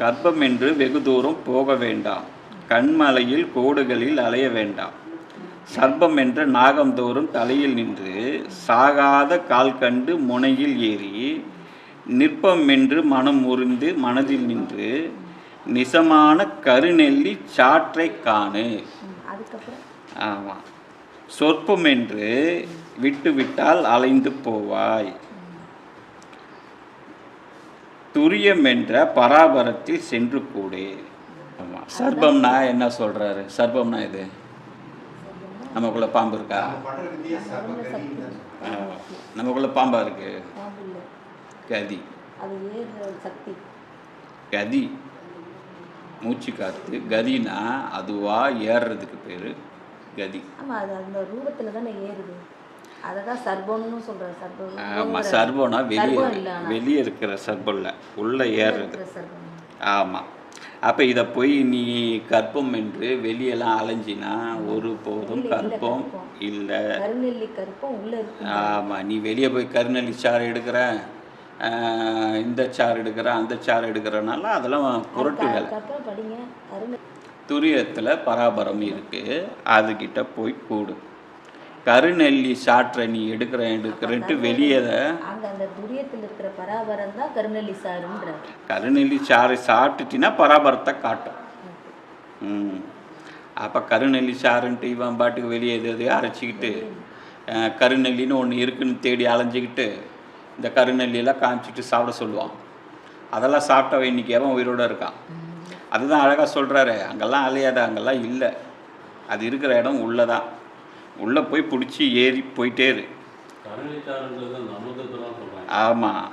கர்ப்பம் என்று வெகு தூரம் போக வேண்டாம் கண்மலையில் கோடுகளில் அலைய வேண்டாம் சர்ப்பம் என்ற நாகந்தோறும் தலையில் நின்று சாகாத கால் கண்டு முனையில் ஏறி நிற்பம் என்று மனம் உறிந்து மனதில் நின்று நிசமான கருநெல்லி சாற்றை காணு. ஆமாம் சொற்பம் என்று விட்டுவிட்டால் அலைந்து போவாய். துரியம் என்ற பராபரத்தில் சென்று கூடு. ஆமாம் சர்பம்னா என்ன சொல்கிறாரு சர்பம்னா இது? நமக்குள்ள பாம்பு இருக்கா? நமக்குள்ளே நமக்குள்ள பாம்பா இருக்கு. கதி. கதி. மூச்சு காத்து. கதினா அதுவா ஏறுறதுக்கு பேர் கதி. ஆமா அது அந்த ரூபத்துல தானே ஏறுது. அதை தான் சர்பம்னு. சர்பம் ஆமாம் சர்வம்னா வெளியே. வெளியே இருக்கிற சர்வம் இல்லை உள்ளே ஏறுறது. சர்பம். ஆமாம் அப்போ இதை போய் நீ கற்பம் என்று வெளியெல்லாம் அலைஞ்சினா ஒரு போதும் கற்பம் கற்பம். இல்லை. கருநெல்லி கருப்பம் உள்ள இருக்கு ஆமாம் நீ வெளியே போய் கருநெல்லி சாறு எடுக்கிற இந்த சாறு எடுக்கிற அந்த சாறு எடுக்கிறனால அதெல்லாம் புரட்டு வேலை துரியத்தில் பராபரம் இருக்குது அதுக்கிட்ட போய் கூடு. கருநெல்லி சாற்றை நீ எடுக்கிற எடுக்கிறன்ட்டு வெளியே அந்த துரியத்தில் இருக்கிற பராபரம் தான் கருநெல்லி சாருன்றாரு கருநெல்லி சாறை சாப்பிட்டுட்டினா பராபரத்தை காட்டும். ம். அப்போ கருநெல்லி சாறுன்ட்டு இவன் பாட்டுக்கு வெளியே எது எதையோ அரைச்சிக்கிட்டு கருநெல்லின்னு ஒன்று இருக்குன்னு தேடி அலைஞ்சிக்கிட்டு இந்த கருநெல்லியெல்லாம் காமிச்சிட்டு சாப்பிட சொல்லுவான். அதெல்லாம் சாப்பிட்டவன் இன்னைக்கு எவன் உயிரோட இருக்கான்? அதுதான் அழகாக சொல்கிறாரு அங்கெல்லாம் அலையாத அங்கெல்லாம் இல்லை. அது இருக்கிற இடம் உள்ளே தான் உள்ளே போய் பிடிச்சி ஏறி போயிட்டே இரு. ஆமாம்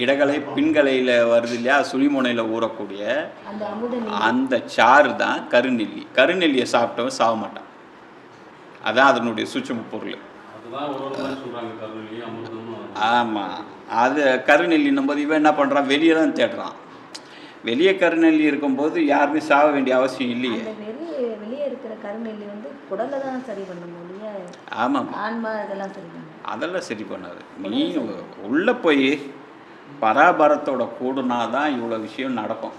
இடகலை பின்கலையில் வருது இல்லையா? சுழிமுனையில் ஊறக்கூடிய அந்த அமுத நெல்லி அந்த சாறு தான் கருநெல்லி. கருநெல்லியை சாப்பிட்டவன் சாக மாட்டான். அதான் அதனுடைய சூட்சும பொருள். ஆமாம் அது கருநெல்லின்னும் போது இவன் என்ன பண்ணுறான் வெளியே தான் தேடுறான். வெளியே கருநெல்லி இருக்கும்போது யாருமே சாக வேண்டிய அவசியம் இல்லையே. அந்த வெளியே வெளியே இருக்கிற கருநெல்லி வந்து குடலை தான் சரி பண்ண முடியும். ஆமாம் ஆன்மா இதெல்லாம் சரி அதெல்லாம் சரி பண்ணாது நீ உள்ளே போய் பராபரத்தோட கூடுனா தான் இவ்வளோ விஷயம் நடக்கும்.